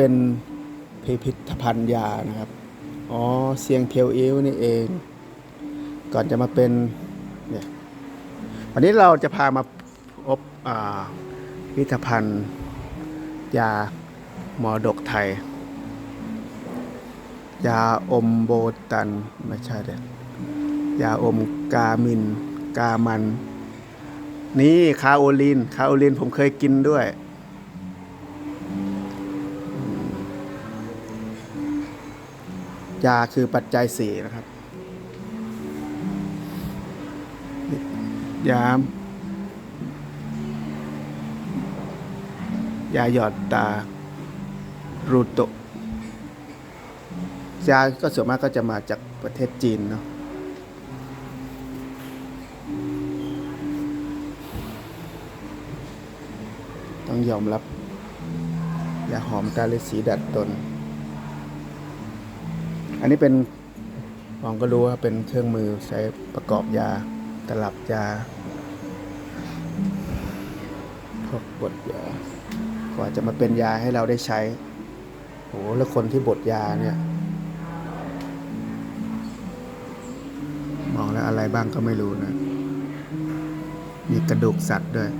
เป็นพิพิธภัณฑ์ยานะครับ อ๋อ เสียงเทียวอิ้วนี่เอง ก่อนจะมาเป็นเนี่ยวันนี้เราจะพามาพบอ่าพิพิธภัณฑ์ยามอดกไทย ยาอมโบตัน ไม่ใช่เด็ดยาอมกามิน กามัน นี่คาโอลิน คาโอลินผมเคยกินด้วย ยาคือปัจจัยสี่นะครับ ยามยาหยอดตา รูโตะยาก็ส่วนมากก็จะมาจากประเทศจีนเนาะต้องยอมรับ ยาหอมกาเลสีดัดตน อันนี้เป็นมองก็รู้ว่าเป็นเครื่องมือใช้ประกอบยาตลับยาพวกบดยากว่าจะมาเป็นยาให้เราได้ใช้โหแล้วคนที่บดยาเนี่ยมองแล้วอะไรบ้างก็ไม่รู้นะ มีกระดูกสัตว์ด้วย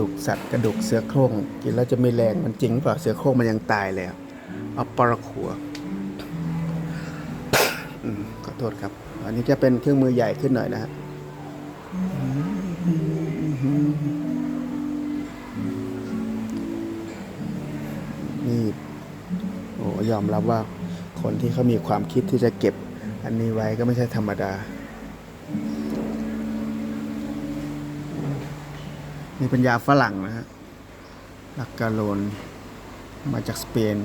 ดูกสัตว์กระดูกเสือโคร่งกินแล้วจะไม่แรงมันจริงเปล่าเสือโคร่งมันยังตายเลยอะเอาปลาขัวขอโทษครับอันนี้จะเป็นเครื่องมือใหญ่ขึ้นหน่อยนะฮะนี่โอ้ยอมรับว่าคนที่เขามีความคิดที่จะเก็บ อันนี้ไว้ก็ไม่ใช่ธรรมดา นี่เป็นยาฝรั่งนะฮะลักกาโลน มาจากสเปน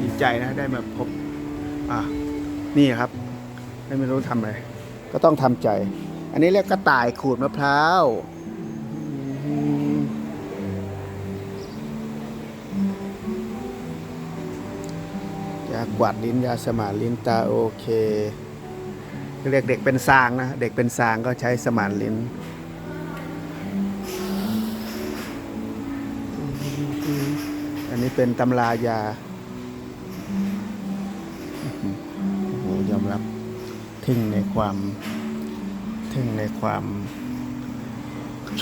ดีใจนะได้มาพบ อะ นี่ครับ ไม่รู้ทำอะไร ก็ต้องทำใจ อันนี้เรียกกระต่ายขูดมะพร้าวากวาดลิ้นยาสมานลิ้นตาโอเค เรียกเด็กเป็นซางนะ เด็กเป็นซางก็ใช้สมานลิ้นอันนี้เป็นตำรายาโอ้โหยอมรับทึ่งในความทึ่งในความ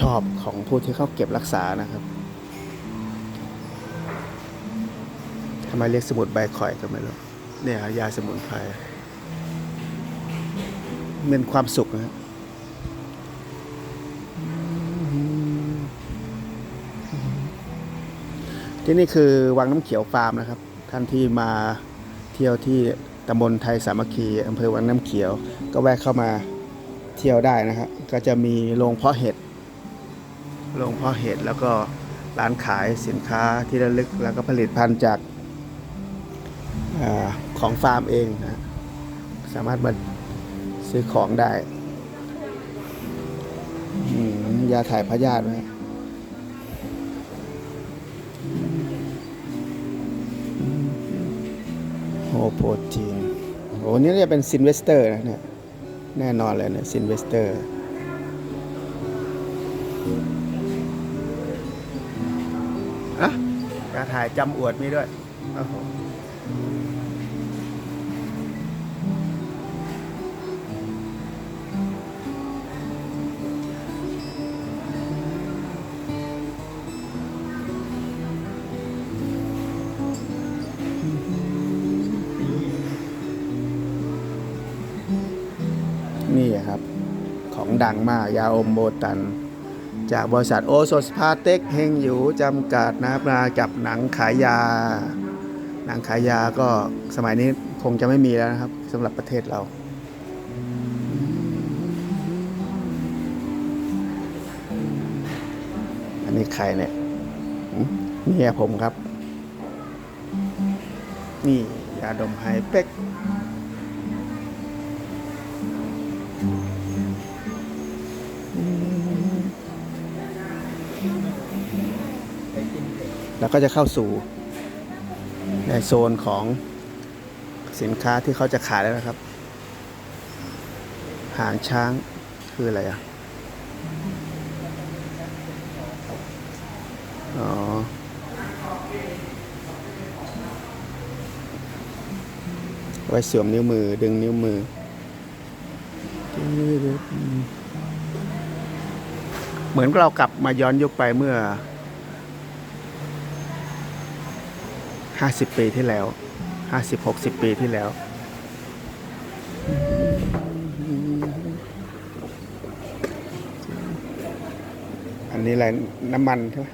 ชอบของผู้ที่เขาเก็บรักษานะครับ ไมเรียกสมุนใบข่อยก็ไม่รู้เนี่ยยาสมุนไพรเป็นความสุขนะฮะที่นี่คือวังน้ำเขียวฟาร์มนะครับ ท่านที่มาเที่ยวที่ตำบลไทยสามัคคีอำเภอวังน้ำเขียว ก็แวะเข้ามาเที่ยวได้นะครับ ก็จะมีโรงเพาะเห็ดโรงเพาะเห็ดแล้วก็ร้านขายสินค้าที่ระลึกแล้วก็ผลิตภัณฑ์จาก อของฟาร์มเองนะสามารถมาซื้อของได้ยาถ่ายพยาธิไหมโฮโปรตีนโอ้นี่จะเป็นซินเวสเตอร์นะเนี่ย แน่นอนเลยเนี่ยซินเวสเตอร์อะยาถ่ายจำอวดมีด้วยโอ้โห นี่ครับ ของดังมากยาอมโบตัน จากบริษัทโอโซสพาเต็กเฮงอยู่จำกัดนะครับมากับหนังขายยา หนังขายยาก็สมัยนี้คงจะไม่มีแล้วนะครับสำหรับประเทศเราอันนี้ใครเนี่ยมเมียผมครับ นี่ยาดมไฮเป็ก แล้วก็จะเข้าสู่ในโซนของสินค้าที่เขาจะขายแล้วนะครับ หางช้างคืออะไรอะ อ๋อ ไว้สวมนิ้วมือดึงนิ้วมือ เหมือนเรากลับมาย้อนยุคไปเมื่อ 50 ปีที่แล้ว 50 60 ปีที่แล้ว อันนี้อะไรน้ำมันใช่ไหม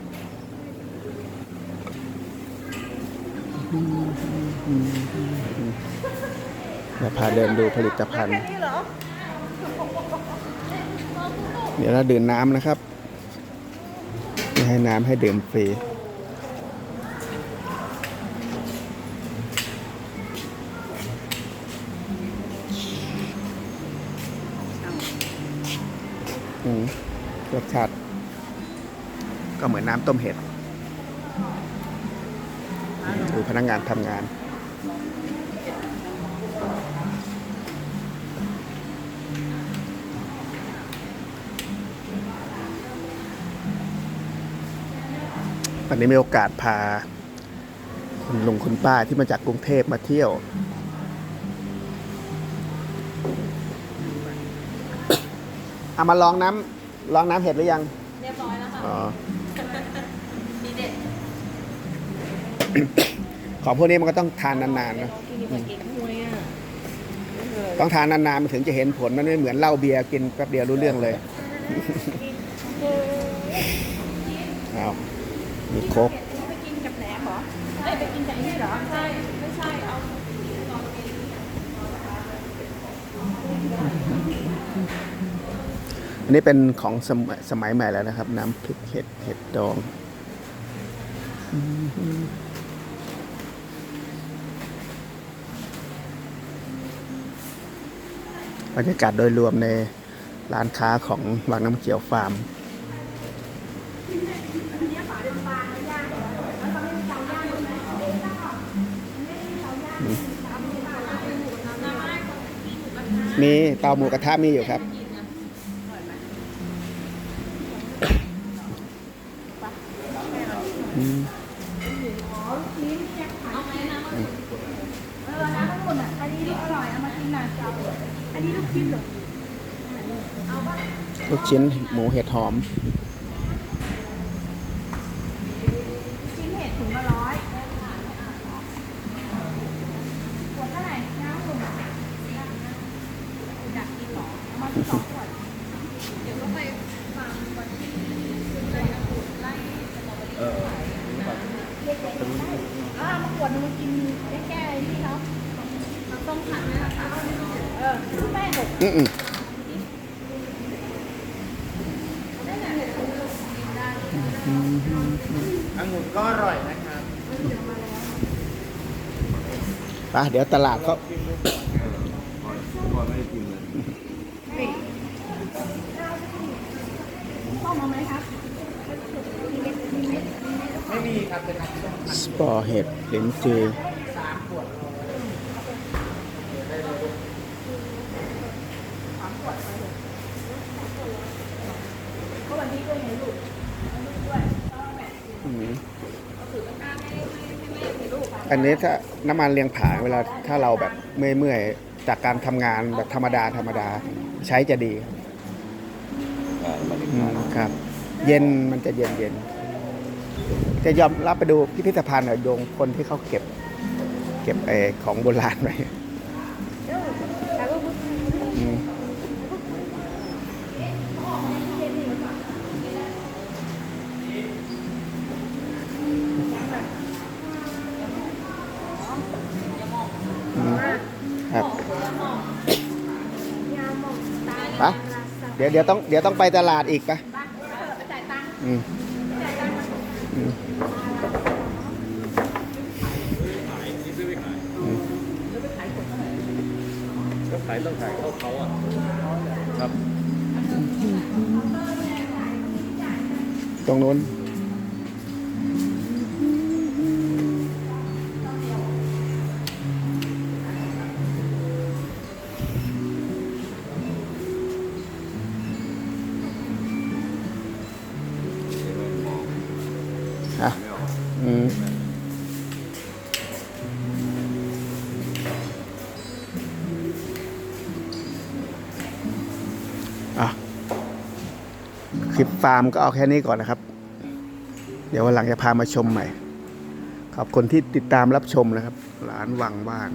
เราพาเดินดูผลิตภัณฑ์ เดี๋ยวเราดื่มน้ำนะครับไม่ให้น้ำให้ดื่มฟรี รสชาติ ก็เหมือนน้ำต้มเห็ด ดูพนักงานทำงานวันนี้มีโอกาสพา คุณลุงคุณป้าที่มาจากกรุงเทพมาเที่ยว เอามาลองน้ำลองน้ำเห็ดหรือยัง เรียบร้อยแล้วค่ะอ๋อ ดีเด็ดของพวกนี้มันก็ต้องทานนานๆนะ กินดีกว่าเก่งหวยอะต้องทานนานๆมันถึงจะเห็นผลมันไม่เหมือนเหล้าเบียร์กินแป๊บเดียวรู้เรื่องเลยเอามีโค้กไปกินกับแหนมเหรอเอ้ยไปกินกับนี่เหรอใช่ไม่ใช่เอาอั นนี้เป็นของสมัยสมัยใหม่แล้วนะครับ น้ำพริกเห็ดเห็ดดองบรรยากาศโดยรวมในร้านค้าของวังน้ำเขียวฟาร์มมีเตาหมูกระทะมีอยู่ครับ อืม เออน้ำมันหมดอะ อันนี้ลูกอร่อยเอันนี้ลูกชิ้นเหรอลูกชิ้นหมูเห็ดหอมชิ้นเห็ดถุงละร้อยขวดเท่าไหร่น้ำหุ่นอยากกินหรอเอามาสองขวดเดี๋ยวก็ไปฟังวันที่คุณไล่นะคุณไล่สตรอเบอรี่เด็กๆอ่ามาขวดนึงมากินแก้ๆนี่เขาเราต้องทานนะ ออแม่หกอืมองุ่นก็อร่อยนะครับไปเดี๋ยวตลาดเขาพอไม่ได้กินเล ยเข้ามาไหมครับไม่มีครับเป็นน้ำส้มสปอร์เห็ดลิ้นจือก็วันนี้ด้วยไงลูกอืมอันนี้ถ้าน้ำมันเลียงผาเวลาถ้าเราแบบเมื่อยๆจากการทำงานแบบธรรมดาธรรมดาใช้จะดีอืมครับ เย็นมันจะเย็นเย็นจะยอมรับไปดูพิพิธภัณฑ์อะโยงคนที่เขาเก็บ เก็บไอ้ของโบราณไว้อืมอืมครับ ไปเดี๋ยวเดี๋ยวต้องเดี๋ยวต้องไปตลาดอีกปะจ่ายตังค์อืมอืมก็ขายต้องขายเข้าเขาอะครับ ตรงนู้น คลิปฟาร์มก็เอาแค่นี้ก่อนนะครับ เดี๋ยววันหลังจะพามาชมใหม่ ขอบคุณที่ติดตามรับชมนะครับ หลานวังบ้าน